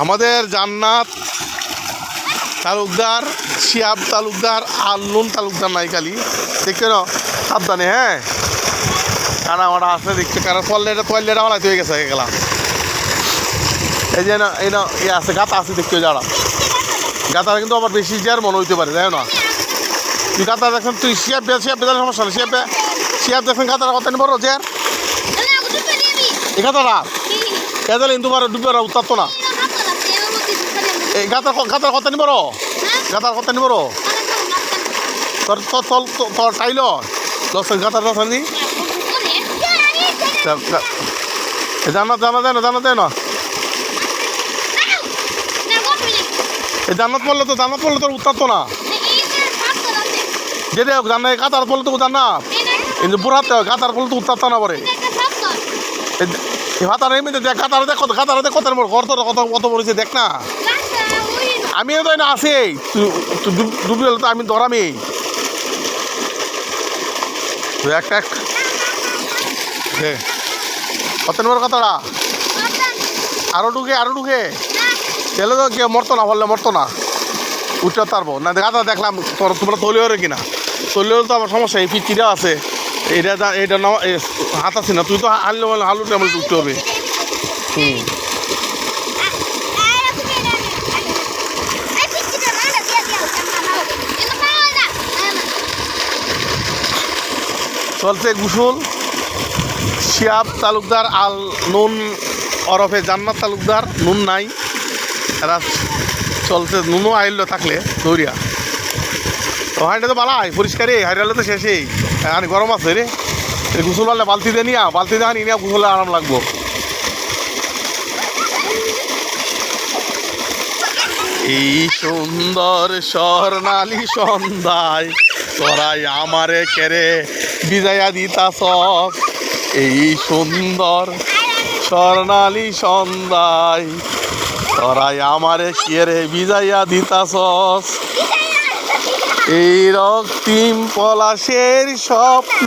আমাদের জান্নাত তালুকদার শিয়াব তালুকদার আর নুন তালুকদার নাই খালি। দেখতে না? সাবধানে হ্যাঁ? কানা মারা আছে দেখতে কারণ টয়লেটে টয়লেট আমার হয়ে গেছে গেলা এই যে না এই না এই আছে গাতা আছে দেখতে যারা। গাতার কিন্তু আবার বেশি যার মনে হইতে পারে তাই না? তুই গাতা দেখেন তুই শিয়াব শিয়াব বেজার সমস্যা নেই শিয়াব শিয়াব দেখেন গাতার কথা নিবো রোজের এই গাতারা? কেদাল ইন্দু বার ডুবে না। এই গাতার গাতার কথা নিবো গাতার কথা নিবো তোর তোর তোর তোর টাইল লসেন গাতার লসেন নি? জানা জানা দেয় না জানা দেয় না। এই জান্নাত পড়লে তো জান্নাত পড়লে তোর উত্তার তো না। যেটা হোক জানা গাতার পড়লে তো জান্নাত কিন্তু বুড়াতে গাতার পড়লে তো উত্তার তো না পরে। হাতার এমনিতে দেখ গাতার দেখ কত গাতার দেখ কত তোর কত কত পড়েছে দেখ না। আমিও তো না তুই ডুবি তো আমি ধরামি। এক দে কত নম্বর কথাটা? আরও ঢুকে আরও ঢুকে। গেলে তো কে মরতো না, বললে মরতো না। উঠতে পারব। না গাদা দেখলাম তোর তোমরা তলিও রে কিনা। তলিও তো আমার সমস্যা, এই পিচিটাও আছে। এটা এটা হাত আছে না, তুই তো হারলে বলে হালু টেমল উঠতে হবে। হুম। চলছে গুসুল। শিয়াব তালুকদার আল নুন ওরফে জান্নাত তালুকদার, নুন নাই। এরা চলছে, নুনও আইল থাকলে, দৌড়িয়া। তো হাইটা তো বালাই পরিষ্কারই হাইরালে তো শেষেই আর গরম আছে রে। গুসল পারলে বালতি দিয়ে নিয়া, বালতি দিয়ে আনি নিয়া গুসলে আরাম লাগবো। এই সুন্দর স্বর্ণালী সন্ধ্যায় তোরাই আমারে কেরে বিজয়া দিতাস এই সুন্দর স্বর্ণালী সন্ধ্যায় তোরাই আমারে কেরে বিজয়া দিতাস এই রক্তিম পলাশের স্বপ্ন।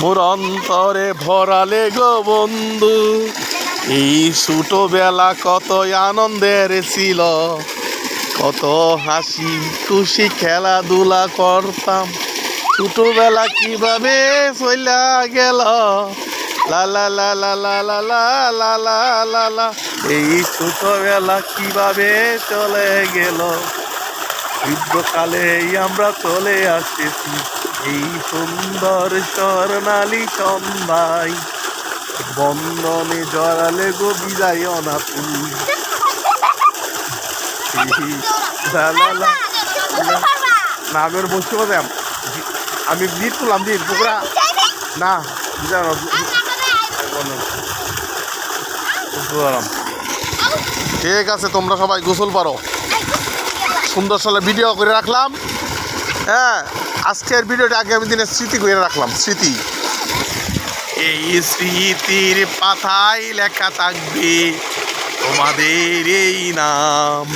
মোর অন্তরে ভরালে গো বন্ধু, এই ছোটবেলা কত আনন্দের ছিল। কত হাসি খুশি খেলাধুলা করতাম ছোটবেলা কীভাবে চইলা গেল লা লা লা লা লা লা লা লা লা লা এই ছোটবেলা কীভাবে চলে গেল বৃদ্ধকালেই আমরা চলে আসতেছি এই সুন্দর স্বর্ণালী সন্ধ্যায় বন্ধনে জড়ালে গো বিদায় না তুমি লা লা লা না আমি ওর আমি বিট করলাম বিট পুকুরা না। ঠিক আছে, তোমরা সবাই গোসল পারো। সুন্দর সালে ভিডিও করে রাখলাম। হ্যাঁ আজকের ভিডিওটা আগামী দিনে স্মৃতি করে রাখলাম, স্মৃতি। এই স্মৃতির পাথায় লেখা থাকবে তোমাদের এই নাম।